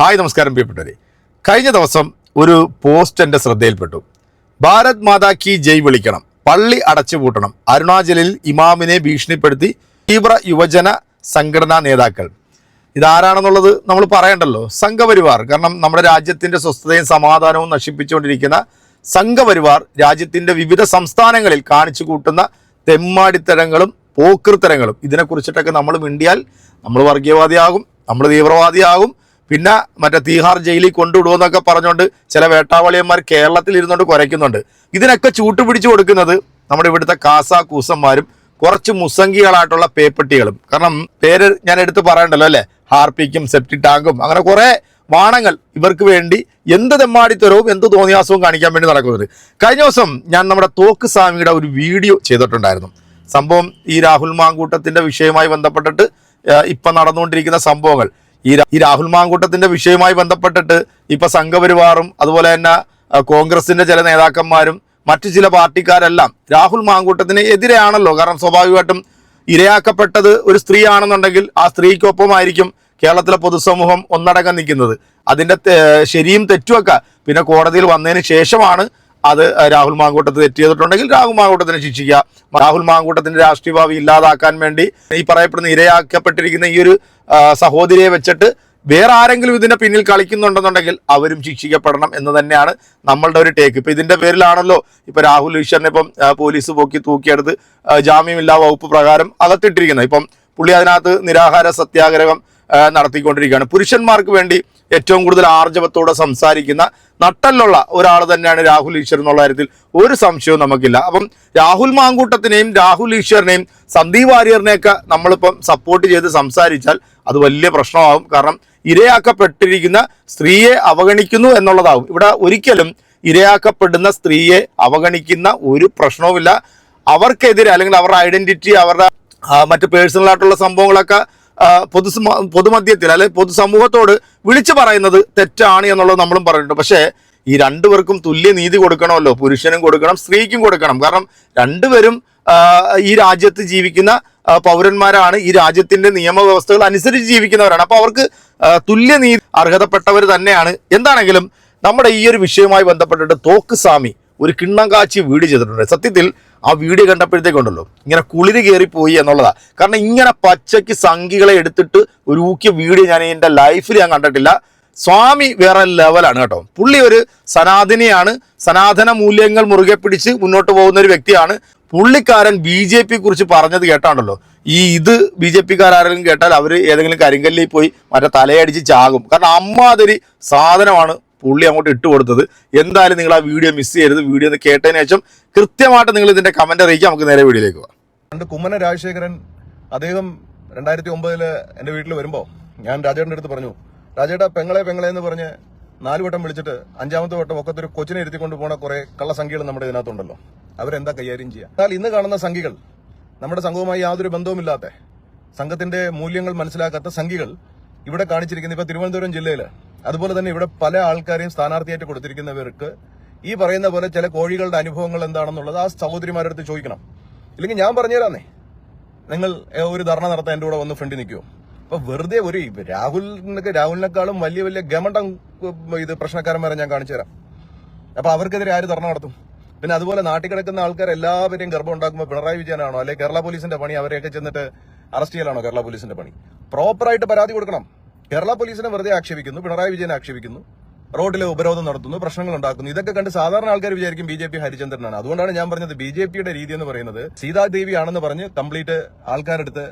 Hi നമസ്കാരം പ്രിയപ്പെട്ടവരെ. കഴിഞ്ഞ ദിവസം ഒരു പോസ്റ്റ് എന്റെ ശ്രദ്ധയിൽപ്പെട്ടു. ഭാരത് മാതാ കി ജയ് വിളിക്കണം. പള്ളി അടച്ചു അടച്ചുപൂട്ടണം അരുണാചലിൽ ഇമാമിനെ ഭീഷണിപ്പെടുത്തി തീവ്ര യുവജന സംഘടനാ നേതാക്കൾ. ഇതാരാണെന്നുള്ളത് നമ്മൾ പറയണ്ടല്ലോ. സംഘപരിവാർ. കാരണം നമ്മുടെ രാജ്യത്തിന്റെ സ്വസ്ഥതയും സമാധാനവും നശിപ്പിച്ചുകൊണ്ടിരിക്കുന്ന സംഘപരിവാർ രാജ്യത്തിന്റെ വിവിധ സംസ്ഥാനങ്ങളിൽ കാണിച്ചു കൂട്ടുന്ന തെമ്മാടിത്തരങ്ങളും പോക്കൃത്തരങ്ങളും. ഇതിനെക്കുറിച്ചിട്ടൊക്കെ നമ്മൾ മിണ്ടിയാൽ നമ്മൾ വർഗീയവാദിയാകും നമ്മൾ തീവ്രവാദിയാകും പിന്നെ മറ്റേ തീഹാർ ജയിലിൽ കൊണ്ടുവിടുമെന്നൊക്കെ പറഞ്ഞുകൊണ്ട് ചില വേട്ടാവളിയന്മാർ കേരളത്തിൽ ഇരുന്നുകൊണ്ട് കുരയ്ക്കുന്നുണ്ട്. ഇതിനൊക്കെ ചൂട്ടുപിടിച്ചു കൊടുക്കുന്നത് നമ്മുടെ ഇവിടുത്തെ കാസ കൂസന്മാരും കുറച്ച് മുസംഗികളായിട്ടുള്ള പേപ്പട്ടികളും. കാരണം പേര് ഞാൻ എടുത്ത് പറയണ്ടല്ലോ അല്ലേ? ഹാർപ്പിക്കും സെപ്റ്റി ടാങ്കും അങ്ങനെ കുറേ വാണങ്ങൾ ഇവർക്ക് വേണ്ടി എന്ത് തെമ്മാടിത്തരവും എന്ത് തോന്നിയാസവും കാണിക്കാൻ വേണ്ടി നടക്കുന്നത്. കഴിഞ്ഞ ദിവസം ഞാൻ നമ്മുടെ തോക്ക് സ്വാമിയുടെ ഒരു വീഡിയോ ചെയ്തിട്ടുണ്ടായിരുന്നു. സംഭവം ഈ രാഹുൽ മാങ്കൂട്ടത്തിന്റെ വിഷയവുമായി ബന്ധപ്പെട്ടിട്ട് ഇപ്പൊ നടന്നുകൊണ്ടിരിക്കുന്ന സംഭവങ്ങൾ. ഈ ഈ രാഹുൽ മാങ്കൂട്ടത്തിന്റെ വിഷയവുമായി ബന്ധപ്പെട്ടിട്ട് ഇപ്പൊ സംഘപരിവാറും അതുപോലെ തന്നെ കോൺഗ്രസിന്റെ ചില നേതാക്കന്മാരും മറ്റു ചില പാർട്ടിക്കാരെല്ലാം രാഹുൽ മാങ്കൂട്ടത്തിന് എതിരെയാണല്ലോ. കാരണം സ്വാഭാവികമായിട്ടും ഇരയാക്കപ്പെട്ടത് ഒരു സ്ത്രീയാണെന്നുണ്ടെങ്കിൽ ആ സ്ത്രീക്കൊപ്പമായിരിക്കും കേരളത്തിലെ പൊതുസമൂഹം ഒന്നടങ്കം നിൽക്കുന്നത്. അതിന്റെ ശരിയും തെറ്റുമൊക്കെ പിന്നെ കോടതിയിൽ വന്നതിന് ശേഷമാണ് അത് രാഹുൽ മാങ്കൂട്ടത്ത് തെറ്റ് ചെയ്തിട്ടുണ്ടെങ്കിൽ രാഹുൽ മാങ്കൂട്ടത്തിനെ ശിക്ഷിക്കുക. രാഹുൽ മാങ്കൂട്ടത്തിന്റെ രാഷ്ട്രീയ ഭാവി ഇല്ലാതാക്കാൻ വേണ്ടി ഈ പറയപ്പെടുന്ന ഇരയാക്കപ്പെട്ടിരിക്കുന്ന ഈ ഒരു സഹോദരിയെ വെച്ചിട്ട് വേറെ ആരെങ്കിലും ഇതിന്റെ പിന്നിൽ കളിക്കുന്നുണ്ടെന്നുണ്ടെങ്കിൽ അവരും ശിക്ഷിക്കപ്പെടണം എന്ന് തന്നെയാണ് നമ്മളുടെ ഒരു ടേക്ക് ഇപ്പൊ ഇതിന്റെ പേരിലാണല്ലോ ഇപ്പൊ രാഹുൽ ഈശ്വറിനെ ഇപ്പം പോലീസ് പോക്കി തൂക്കിയെടുത്ത് ജാമ്യമില്ലാ വകുപ്പ് പ്രകാരം അകത്തിട്ടിരിക്കുന്നത്. ഇപ്പം പുള്ളി അതിനകത്ത് നിരാഹാര സത്യാഗ്രഹം നടത്തിക്കൊണ്ടിരിക്കുകയാണ്. പുരുഷന്മാർക്ക് വേണ്ടി ഏറ്റവും കൂടുതൽ ആർജവത്തോടെ സംസാരിക്കുന്ന നട്ടല്ലുള്ള ഒരാൾ തന്നെയാണ് രാഹുൽ ഈശ്വർ എന്നുള്ള കാര്യത്തിൽ ഒരു സംശയവും നമുക്കില്ല. അപ്പം രാഹുൽ മാങ്കൂട്ടത്തിനെയും രാഹുൽ ഈശ്വറിനെയും സന്ദീപ് വാര്യറിനെയൊക്കെ നമ്മളിപ്പം സപ്പോർട്ട് ചെയ്ത് സംസാരിച്ചാൽ അത് വലിയ പ്രശ്നമാകും. കാരണം ഇരയാക്കപ്പെട്ടിരിക്കുന്ന സ്ത്രീയെ അവഗണിക്കുന്നു എന്നുള്ളതാകും. ഇവിടെ ഒരിക്കലും ഇരയാക്കപ്പെടുന്ന സ്ത്രീയെ അവഗണിക്കുന്ന ഒരു പ്രശ്നവുമില്ല. അവർക്കെതിരെ അല്ലെങ്കിൽ അവരുടെ ഐഡന്റിറ്റി അവരുടെ മറ്റ് പേഴ്സണൽ ആയിട്ടുള്ള സംഭവങ്ങളൊക്കെ പൊതു പൊതുമധ്യത്തിൽ അല്ലെ പൊതുസമൂഹത്തോട് വിളിച്ചു പറയുന്നത് തെറ്റാണ് എന്നുള്ളത് നമ്മളും പറഞ്ഞിട്ടുണ്ട്. പക്ഷേ ഈ രണ്ടുപേർക്കും തുല്യ നീതി കൊടുക്കണമല്ലോ. പുരുഷനും കൊടുക്കണം സ്ത്രീക്കും കൊടുക്കണം. കാരണം രണ്ടുപേരും ഈ രാജ്യത്ത് ജീവിക്കുന്ന പൗരന്മാരാണ്. ഈ രാജ്യത്തിന്റെ നിയമവ്യവസ്ഥകൾ അനുസരിച്ച് ജീവിക്കുന്നവരാണ്. അപ്പൊ അവർക്ക് തുല്യ നീതി അർഹതപ്പെട്ടവർ തന്നെയാണ്. എന്താണെങ്കിലും നമ്മുടെ ഈ ഒരു വിഷയവുമായി ബന്ധപ്പെട്ടിട്ട് തോക്ക് സ്വാമി ഒരു കിണ്ണം കാച്ചി വീഡിയോ ചെയ്തിട്ടുണ്ട്. സത്യത്തിൽ ആ വീഡിയോ കണ്ടപ്പോഴത്തേക്കുണ്ടല്ലോ ഇങ്ങനെ കുളിര് കയറിപ്പോയി എന്നുള്ളതാ. കാരണം ഇങ്ങനെ പച്ചയ്ക്ക് സംഖികളെ എടുത്തിട്ട് ഒരു ഊക്കിയ വീഡിയോ ഞാൻ എന്റെ ലൈഫിൽ ഞാൻ കണ്ടിട്ടില്ല. സ്വാമി വേറെ ലെവലാണ് കേട്ടോ. പുള്ളി ഒരു സനാതനിയാണ്. സനാതന മൂല്യങ്ങൾ മുറുകെ പിടിച്ച് മുന്നോട്ട് പോകുന്ന ഒരു വ്യക്തിയാണ്. പുള്ളിക്കാരൻ ബി ജെ പി കുറിച്ച് പറഞ്ഞത് കേട്ടാണല്ലോ ഈ ഇത് ബി ജെ പിക്കാരെങ്കിലും കേട്ടാൽ അവർ ഏതെങ്കിലും കരിങ്കല്ലിൽ പോയി മറ്റേ തലയടിച്ച് ചാകും. കാരണം അമ്മാതിരി സാധനമാണ് പുള്ളി അങ്ങോട്ട് ഇട്ട് കൊടുത്തത്. എന്തായാലും നിങ്ങൾ ആ വീഡിയോ മിസ് ചെയ്യരുത്. വീഡിയോ ഒന്ന് കേട്ടതിന് ശേഷം കൃത്യമായിട്ട് നിങ്ങൾ ഇതിന്റെ കമന്റ് അറിയിക്കാം നമുക്ക് നേരെ വീഡിയോയിലേക്ക് പോവാം പണ്ട് കുമ്മന രാജശേഖരൻ അദ്ദേഹം രണ്ടായിരത്തി ഒമ്പതിൽ എന്റെ വീട്ടിൽ വരുമ്പോ ഞാൻ രാജേട്ടന്റെ അടുത്ത് പറഞ്ഞു രാജേട്ടാ പെങ്ങളെ പെങ്ങളെ എന്ന് പറഞ്ഞ് നാല് വട്ടം വിളിച്ചിട്ട് അഞ്ചാമത്തെ വട്ടം ഒക്കത്തൊരു കൊച്ചിനെ ഇരുത്തിക്കൊണ്ട് പോണ കുറെ കള്ളസംഖ്യകൾ നമ്മുടെ ഇതിനകത്തുണ്ടല്ലോ. അവരെന്താ കൈകാര്യം ചെയ്യുക എന്നാൽ ഇന്ന് കാണുന്ന സംഖ്യകൾ നമ്മുടെ സംഘവുമായി യാതൊരു ബന്ധവുമില്ലാത്ത സംഘത്തിന്റെ മൂല്യങ്ങൾ മനസ്സിലാക്കാത്ത സംഖ്യകൾ ഇവിടെ കാണിച്ചിരിക്കുന്ന ഇപ്പൊ തിരുവനന്തപുരം ജില്ലയിൽ അതുപോലെ തന്നെ ഇവിടെ പല ആൾക്കാരെയും സ്ഥാനാർത്ഥിയായിട്ട് കൊടുത്തിരിക്കുന്നവർക്ക് ഈ പറയുന്ന പോലെ ചില കോഴികളുടെ അനുഭവങ്ങൾ എന്താണെന്നുള്ളത് ആ സഹോദരിമാരുടെ അടുത്ത് ചോദിക്കണം. ഇല്ലെങ്കിൽ ഞാൻ പറഞ്ഞുതരാന്നേ. നിങ്ങൾ ഒരു ധർണ നടത്താൻ എന്റെ കൂടെ വന്ന് ഫ്രണ്ടിൽ നിൽക്കുമോ അപ്പൊ വെറുതെ ഒരു രാഹുലിനൊക്കെ രാഹുലിനെക്കാളും വലിയ വലിയ ഗമണ്ടം ഇത് പ്രശ്നക്കാരന്മാരെ ഞാൻ കാണിച്ചു തരാം. അപ്പൊ അവർക്കെതിരെ ആര് ധർണ നടത്തും? പിന്നെ അതുപോലെ നാട്ടിൽ കിടക്കുന്ന ആൾക്കാർ എല്ലാവരെയും ഗർഭം ഉണ്ടാക്കുമ്പോൾ പിണറായി വിജയനാണോ? അല്ലെ കേരള പോലീസിന്റെ പണി അവരെയൊക്കെ ചെന്നിട്ട് അറസ്റ്റ് ചെയ്യലാണോ കേരള പോലീസിന്റെ പണി? പ്രോപ്പറായിട്ട് പരാതി കൊടുക്കണം. കേരള പോലീസിനെ വെറുതെ ആക്ഷേപിക്കുന്നു പിണറായി വിജയനെ ആക്ഷേപിക്കുന്നു റോഡിലെ ഉപരോധം നടത്തുന്നു പ്രശ്നങ്ങൾ ഉണ്ടാക്കുന്നു. ഇതൊക്കെ കണ്ട് സാധാരണ ആൾക്കാർ വിചാരിക്കും ബി ജെ പി ഹരിചന്ദ്രനാണ്. അതുകൊണ്ടാണ് ഞാൻ പറഞ്ഞത് ബി ജെ പിയുടെ രീതി എന്ന് പറയുന്നത് സീതാദേവി ആണെന്ന് പറഞ്ഞ് കംപ്ലീറ്റ് ആൾക്കാരെടുത്ത്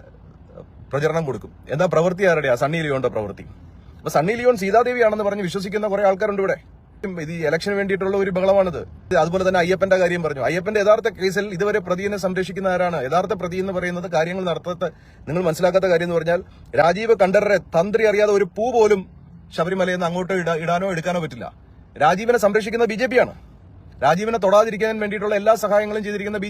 പ്രചരണം കൊടുക്കും. എന്താ പ്രവൃത്തി ആരുടെയാ? സണ്ണി ലിയോന്റെ പ്രവൃത്തി. അപ്പൊ സണ്ണി ലിയോൺ സീതാദേവി ആണെന്ന് പറഞ്ഞ് വിശ്വസിക്കുന്ന കുറെ ആൾക്കാരുണ്ട് ഇവിടെ. ഇത് ഇലക്ഷന് വേണ്ടിയിട്ടുള്ള ഒരു ബഹളമാണിത്. അതുപോലെ തന്നെ അയ്യപ്പന്റെ കാര്യം പറഞ്ഞു. അയ്യപ്പന്റെ യഥാർത്ഥ കേസിൽ ഇതുവരെ പ്രതിയെ സംരക്ഷിക്കുന്ന ആരാണ്? യഥാർത്ഥ പ്രതി എന്ന് പറയുന്നത് കാര്യങ്ങൾ നടത്താത്ത നിങ്ങൾ മനസ്സിലാക്കാത്ത കാര്യം എന്ന് പറഞ്ഞാൽ രാജീവ് കണ്ടറെ തന്ത്രി അറിയാതെ ഒരു പൂ പോലും ശബരിമലയിൽ നിന്ന് അങ്ങോട്ടോ ഇട- ഇടാനോ എടുക്കാനോ പറ്റില്ല. രാജീവിനെ സംരക്ഷിക്കുന്ന ബി ജെ രാജീവിനെ തൊടാതിരിക്കാൻ വേണ്ടിയിട്ടുള്ള എല്ലാ സഹായങ്ങളും ചെയ്തിരിക്കുന്ന ബി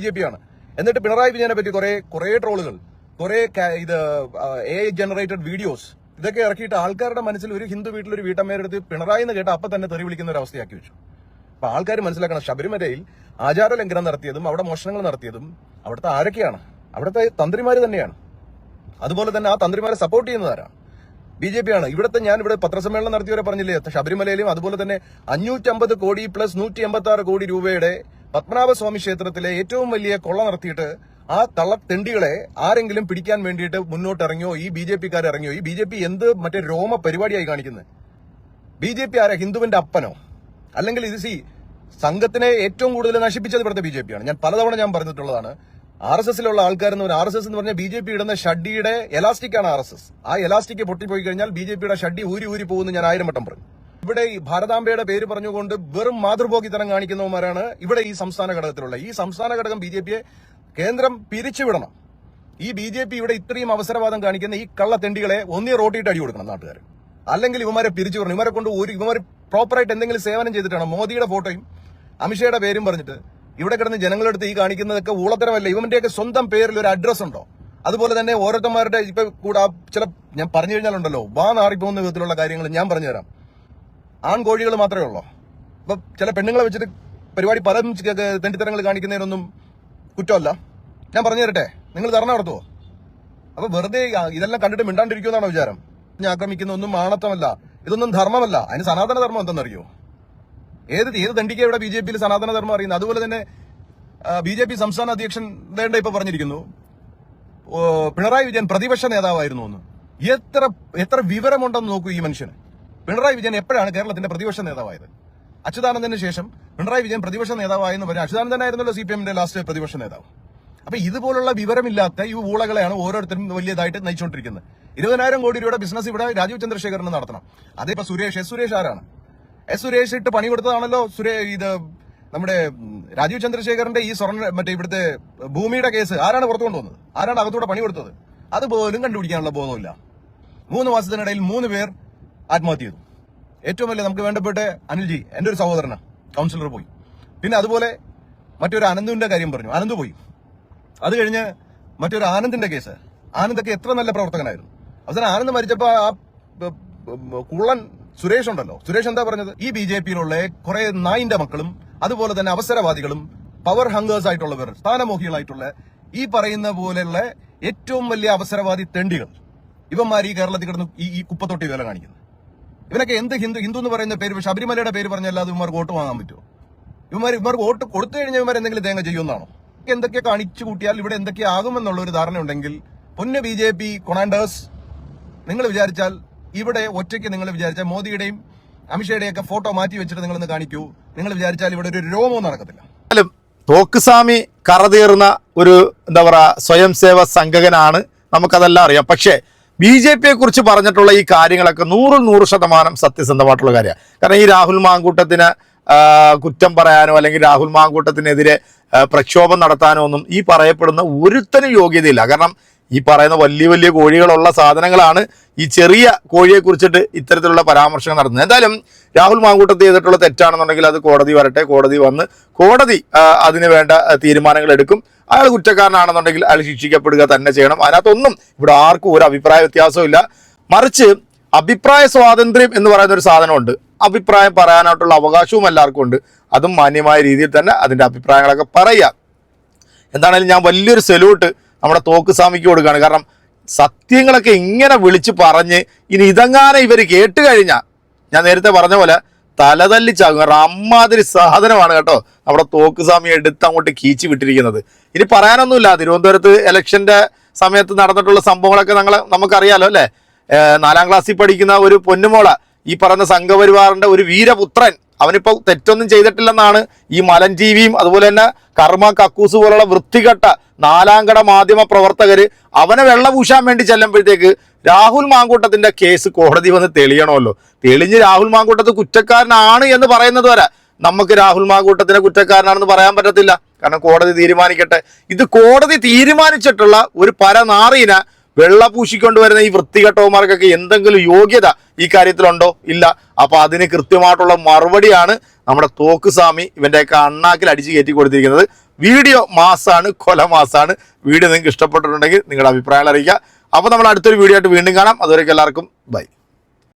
എന്നിട്ട് പിണറായി വിജയനെ പറ്റി കുറെ കുറെ ട്രോളുകൾ കുറെ ഇത് എ ജനറേറ്റഡ് വീഡിയോസ് ഇതൊക്കെ ഇറക്കിയിട്ട് ആൾക്കാരുടെ മനസ്സിൽ ഒരു ഹിന്ദു വീട്ടിൽ ഒരു വീട്ടമ്മയുടെ അടുത്ത് പിണറായി എന്ന് കേട്ട അപ്പൊ തന്നെ തെറി വിളിക്കുന്ന ഒരു അവസ്ഥയാക്കി വെച്ചു. അപ്പൊ ആൾക്കാർ മനസ്സിലാക്കണം ശബരിമലയിൽ ആചാര ലംഘനം നടത്തിയതും അവിടെ മോഷണങ്ങൾ നടത്തിയതും അവിടുത്തെ ആരൊക്കെയാണ്? അവിടുത്തെ തന്ത്രിമാര് തന്നെയാണ്. അതുപോലെ തന്നെ ആ തന്ത്രിമാരെ സപ്പോർട്ട് ചെയ്യുന്നതാരാണ് ബി ജെ പി ആണ് ഇവിടുത്തെ ഞാൻ ഇവിടെ പത്രസമ്മേളനം നടത്തിയവരെ പറഞ്ഞില്ലേ ശബരിമലയിലും അതുപോലെ തന്നെ അഞ്ഞൂറ്റമ്പത് കോടി പ്ലസ് നൂറ്റി എൺപത്തി ആറ് കോടി രൂപയുടെ പത്മനാഭസ്വാമി ക്ഷേത്രത്തിലെ ഏറ്റവും വലിയ കൊള്ള നടത്തിയിട്ട് ആ തള്ളത്തെണ്ടികളെ ആരെങ്കിലും പിടിക്കാൻ വേണ്ടിയിട്ട് മുന്നോട്ട് ഇറങ്ങിയോ ഈ ബി ജെ പിക്കാർ ഇറങ്ങിയോ? ഈ ബി ജെ പി എന്ത് മറ്റേ രോമ പരിപാടിയായി കാണിക്കുന്നത് ബി ജെ പി ആരാ? ഹിന്ദുവിന്റെ അപ്പനോ? അല്ലെങ്കിൽ ഇത് സി സംഘത്തിനെ ഏറ്റവും കൂടുതൽ നശിപ്പിച്ചത് ഇവിടുത്തെ ബി ജെ പി ആണ് ഞാൻ പലതവണ ഞാൻ പറഞ്ഞിട്ടുള്ളതാണ്. ആർ എസ് എസിലുള്ള ആൾക്കാരെന്ന് പറഞ്ഞാൽ ആർ എസ് എസ് എന്ന് പറഞ്ഞാൽ ബി ജെ പി ഇടുന്ന ഷഡിയുടെ എലാസ്റ്റിക് ആണ് ആർ എസ് എസ്. ആ എലാസ്റ്റിക് പൊട്ടിപ്പോയി കഴിഞ്ഞാൽ ബി ജെ പിയുടെ ഷഡി ഊരി ഊരി പോകുമെന്ന് ഞാൻ ആയിരം വട്ടം പറഞ്ഞു. ഇവിടെ ഈ ഭാരതാംബയുടെ പേര് പറഞ്ഞുകൊണ്ട് വെറും മാതൃഭോഗിത്തരം കാണിക്കുന്നവന്മാരാണ് ഇവിടെ ഈ സംസ്ഥാന ഘടകത്തിലുള്ള ഈ സംസ്ഥാന ഘടകം ബി ജെ പിയെ കേന്ദ്രം പിരിച്ചുവിടണം. ഈ ബി ജെ പി ഇവിടെ ഇത്രയും അവസരവാദം കാണിക്കുന്ന ഈ കള്ളത്തെണ്ടികളെ ഒന്നേ റോട്ടിയിട്ട് അടി കൊടുക്കണം നാട്ടുകാർ അല്ലെങ്കിൽ ഇവമാരെ പിരിച്ചു വിടണം. ഇവരെ കൊണ്ട് ഒരു ഇവർ പ്രോപ്പറായിട്ട് എന്തെങ്കിലും സേവനം ചെയ്തിട്ടാണ്? മോദിയുടെ ഫോട്ടോയും അമിത്ഷയുടെ പേരും പറഞ്ഞിട്ട് ഇവിടെ കിടന്ന് ജനങ്ങളെടുത്ത് ഈ കാണിക്കുന്നതൊക്കെ ഊളത്തരമല്ല? ഇവന്റെയൊക്കെ സ്വന്തം പേരിൽ ഒരു അഡ്രസ് ഉണ്ടോ? അതുപോലെ തന്നെ ഓരോരുത്തന്മാരുടെ ഇപ്പൊ കൂടെ ചില ഞാൻ പറഞ്ഞു കഴിഞ്ഞാലുണ്ടല്ലോ വാ നാറിപ്പോകുന്ന വിധത്തിലുള്ള കാര്യങ്ങൾ ഞാൻ പറഞ്ഞുതരാം. ആൺകോഴികൾ മാത്രമേ ഉള്ളൂ? അപ്പൊ ചില പെണ്ണുങ്ങളെ വെച്ചിട്ട് പരിപാടി പല തെണ്ടിത്തരങ്ങൾ കാണിക്കുന്നതിനൊന്നും കുറ്റമല്ല. ഞാൻ പറഞ്ഞു തരട്ടെ നിങ്ങൾ ധർണ നടത്തുവോ? അപ്പൊ വെറുതെ ഇതെല്ലാം കണ്ടിട്ട് മിണ്ടാണ്ടിരിക്കുമെന്നാണ് വിചാരം? ഞാൻ ആക്രമിക്കുന്ന ഒന്നും ആണത്വമല്ല ഇതൊന്നും ധർമ്മമല്ല. അതിന് സനാതന ധർമ്മം എന്തെന്നറിയോ? ഏത് ഏത് തണ്ടിക്ക് ഇവിടെ ബി ജെ പിയിൽ സനാതന ധർമ്മം അറിയുന്നത്? അതുപോലെ തന്നെ ബി ജെ പി സംസ്ഥാന അധ്യക്ഷൻ വേണ്ട ഇപ്പൊ പറഞ്ഞിരിക്കുന്നു. പിണറായി വിജയൻ പ്രതിപക്ഷ നേതാവായിരുന്നു എന്ന്. എത്ര എത്ര വിവരമുണ്ടെന്ന് നോക്കൂ ഈ മനുഷ്യന്. പിണറായി വിജയൻ എപ്പോഴാണ് കേരളത്തിന്റെ പ്രതിപക്ഷ നേതാവായത്? അച്യുതാനന്ദന് ശേഷം പിണറായി വിജയൻ പ്രതിപക്ഷ നേതാവായെന്ന് പറഞ്ഞാൽ അച്യുതാനന്ദനായിരുന്നല്ലോ സി പി എമ്മിന്റെ ലാസ്റ്റ് പ്രതിപക്ഷ നേതാവ്. അപ്പൊ ഇതുപോലുള്ള വിവരമില്ലാത്ത ഈ ഊളകളെയാണ് ഓരോരുത്തരും വലിയതായിട്ട് നയിച്ചുകൊണ്ടിരിക്കുന്നത്. ഇരുപതിനായിരം കോടി രൂപയുടെ ബിസിനസ് ഇവിടെ രാജീവ് ചന്ദ്രശേഖരന് നടത്തണം. അതേ ഇപ്പൊ സുരേഷ് എസ് സുരേഷ് ആരാണ്? എസ് സുരേഷ് ഇട്ട് പണി കൊടുത്തതാണല്ലോ സുരേഷ് ഇത് നമ്മുടെ രാജീവ് ചന്ദ്രശേഖരന്റെ ഈ സ്വർണ മറ്റേ ഇവിടുത്തെ ഭൂമിയുടെ കേസ് ആരാണ് പുറത്തു കൊണ്ടുവന്നത്? ആരാണ് അകത്തൂടെ പണി കൊടുത്തത്? അതുപോലും കണ്ടുപിടിക്കാനുള്ള ബോധമില്ല. മൂന്ന് മാസത്തിനിടയിൽ മൂന്ന് പേർ ആത്മഹത്യ ചെയ്തു. ഏറ്റവും വലിയ നമുക്ക് വേണ്ടപ്പെട്ട അനിൽജി എന്റെ ഒരു സഹോദരനാണ് കൗൺസിലർ പോയി. പിന്നെ അതുപോലെ മറ്റൊരു അനന്തുവിന്റെ കാര്യം പറഞ്ഞു. അനന്ത് പോയി. അത് കഴിഞ്ഞ് മറ്റൊരു ആനന്ദിന്റെ കേസ്. ആനന്ദൊക്കെ എത്ര നല്ല പ്രവർത്തകനായിരുന്നു. അവസാനം ആനന്ദ് മരിച്ചപ്പോൾ ആ കുള്ളൻ സുരേഷ് ഉണ്ടല്ലോ. സുരേഷ് എന്താ പറഞ്ഞത്? ഈ ബി ജെ പിയിലുള്ള കുറെ നായിന്റെ മക്കളും അതുപോലെ തന്നെ അവസരവാദികളും പവർ ഹങ്കേഴ്സ് ആയിട്ടുള്ളവർ സ്ഥാനമോഹികളായിട്ടുള്ള ഈ പറയുന്ന പോലെയുള്ള ഏറ്റവും വലിയ അവസരവാദി തെണ്ടികൾ. ഇവന്മാർ ഈ കേരളത്തിൽ കിടന്ന് ഈ കുപ്പത്തൊട്ടി വേല കാണിക്കുന്നത് ഇവനൊക്കെ എന്ത് ഹിന്ദു? ഹിന്ദു എന്ന് പറയുന്ന പേര് ശബരിമലയുടെ പേര് പറഞ്ഞല്ലാതെ ഇവന്മാർക്ക് വോട്ട് വാങ്ങാൻ പറ്റുമോ? ഇവന്മാർ ഇവന്മാർക്ക് വോട്ട് കൊടുത്തു കഴിഞ്ഞാൽ ഇവന്മാർ എന്തെങ്കിലും തേങ്ങ ചെയ്യുമെന്നാണോ? എന്തൊക്കെ കാണിച്ചു കൂട്ടിയാൽ ഇവിടെ എന്തൊക്കെ ആകുമെന്നുള്ള ഒരു ധാരണ ഉണ്ടെങ്കിൽ പൊന്ന് ബി ജെ പി കൊണാൻഡേഴ്സ് നിങ്ങൾ വിചാരിച്ചാൽ ഇവിടെ ഒറ്റയ്ക്ക് നിങ്ങൾ വിചാരിച്ചാൽ മോദിയുടെയും അമിത്ഷയുടെയും ഒക്കെ ഫോട്ടോ മാറ്റി വെച്ചിട്ട് നിങ്ങളൊന്ന് കാണിക്കൂ. നിങ്ങൾ വിചാരിച്ചാൽ ഇവിടെ ഒരു രോമവും നടക്കത്തില്ല. തോക്കുസ്വാമി കറതീർന്ന ഒരു എന്താ പറയുക സ്വയംസേവ സംഘകനാണ്. നമുക്കതെല്ലാം അറിയാം. പക്ഷേ ബി ജെ പിയെ കുറിച്ച് പറഞ്ഞിട്ടുള്ള ഈ കാര്യങ്ങളൊക്കെ നൂറിൽ നൂറ് ശതമാനം സത്യസന്ധമായിട്ടുള്ള കാര്യമാണ്. കാരണം ഈ രാഹുൽ മാങ്കൂട്ടത്തിന് കുറ്റം പറയാനോ അല്ലെങ്കിൽ രാഹുൽ മാങ്കൂട്ടത്തിനെതിരെ പ്രക്ഷോഭം നടത്താനോ ഒന്നും ഈ പറയപ്പെടുന്ന ഒരുത്തനും യോഗ്യതയില്ല. കാരണം ഈ പറയുന്ന വലിയ വലിയ കോഴികളുള്ള സാധനങ്ങളാണ് ഈ ചെറിയ കോഴിയെ കുറിച്ചിട്ട് ഇത്തരത്തിലുള്ള പരാമർശങ്ങൾ നടത്തുന്നത്. എന്തായാലും രാഹുൽ മാങ്കൂട്ടത്ത് ചെയ്തിട്ടുള്ള തെറ്റാണെന്നുണ്ടെങ്കിൽ അത് കോടതി വരട്ടെ കോടതി വന്ന് കോടതി അതിന് വേണ്ട തീരുമാനങ്ങൾ എടുക്കും. അയാൾ കുറ്റക്കാരനാണെന്നുണ്ടെങ്കിൽ അയാൾ ശിക്ഷിക്കപ്പെടുക തന്നെ ചെയ്യണം. അതിനകത്തൊന്നും ഇവിടെ ആർക്കും ഒരു അഭിപ്രായ വ്യത്യാസവും മറിച്ച് അഭിപ്രായ സ്വാതന്ത്ര്യം എന്ന് പറയുന്ന ഒരു സാധനമുണ്ട്. അഭിപ്രായം പറയാനായിട്ടുള്ള അവകാശവും എല്ലാവർക്കും ഉണ്ട്. അതും മാന്യമായ രീതിയിൽ തന്നെ അതിന്റെ അഭിപ്രായങ്ങളൊക്കെ പറയുക. എന്താണെങ്കിലും ഞാൻ വലിയൊരു സെല്യൂട്ട് നമ്മുടെ തോക്ക് സ്വാമിക്ക് കൊടുക്കുകയാണ്. കാരണം സത്യങ്ങളൊക്കെ ഇങ്ങനെ വിളിച്ച് പറഞ്ഞ് ഇനി ഇതങ്ങാനെ ഇവർ കേട്ട് കഴിഞ്ഞാൽ ഞാൻ നേരത്തെ പറഞ്ഞ പോലെ തലതല്ലിച്ചാകും. കാരണം അമ്മാതിരി സാധനമാണ് കേട്ടോ നമ്മുടെ തോക്ക് സ്വാമി എടുത്ത് അങ്ങോട്ട് കീച്ചു വിട്ടിരിക്കുന്നത്. ഇനി പറയാനൊന്നുമില്ല. തിരുവനന്തപുരത്ത് ഇലക്ഷന്റെ സമയത്ത് നടന്നിട്ടുള്ള സംഭവങ്ങളൊക്കെ ഞങ്ങൾ നമുക്കറിയാലോ അല്ലേ? നാലാം ക്ലാസ്സിൽ പഠിക്കുന്ന ഒരു പൊന്നുമോള ഈ പറയുന്ന സംഘപരിവാറിന്റെ ഒരു വീരപുത്രൻ അവനിപ്പോ തെറ്റൊന്നും ചെയ്തിട്ടില്ലെന്നാണ് ഈ മലഞ്ജീവിയും അതുപോലെ തന്നെ കർമ്മ കക്കൂസ് പോലുള്ള വൃത്തികെട്ട നാലാംകട മാധ്യമ പ്രവർത്തകര് അവനെ വെള്ള പൂശാൻ വേണ്ടി ചെല്ലുമ്പോഴത്തേക്ക് രാഹുൽ മാങ്കൂട്ടത്തിന്റെ കേസ് കോടതി വന്ന് തെളിയണമല്ലോ. തെളിഞ്ഞ് രാഹുൽ മാങ്കൂട്ടത്ത് കുറ്റക്കാരനാണ് എന്ന് പറയുന്നത് വരെ നമുക്ക് രാഹുൽ മാങ്കൂട്ടത്തിനെ കുറ്റക്കാരനാണെന്ന് പറയാൻ പറ്റത്തില്ല. കാരണം കോടതി തീരുമാനിക്കട്ടെ. ഇത് കോടതി തീരുമാനിച്ചിട്ടുള്ള ഒരു പരനാറീന വെള്ള പൂശിക്കൊണ്ട് വരുന്ന ഈ വൃത്തികെട്ടവന്മാർക്കൊക്കെ എന്തെങ്കിലും യോഗ്യത ഈ കാര്യത്തിലുണ്ടോ? ഇല്ല. അപ്പൊ അതിന് കൃത്യമായിട്ടുള്ള മറുപടിയാണ് നമ്മുടെ തോക്ക് സ്വാമി ഇവന്റെയൊക്കെ അണ്ണാക്കിൽ അടിച്ചു കയറ്റി കൊടുത്തിരിക്കുന്നത്. വീഡിയോ മാസാണ് കൊല മാസാണ്. വീഡിയോ നിങ്ങൾക്ക് ഇഷ്ടപ്പെട്ടിട്ടുണ്ടെങ്കിൽ നിങ്ങളുടെ അഭിപ്രായങ്ങൾ അറിയിക്കുക. അപ്പോൾ നമ്മൾ അടുത്തൊരു വീഡിയോ ആയിട്ട് വീണ്ടും കാണാം. അതുവരെയൊക്കെ എല്ലാവർക്കും ബൈ.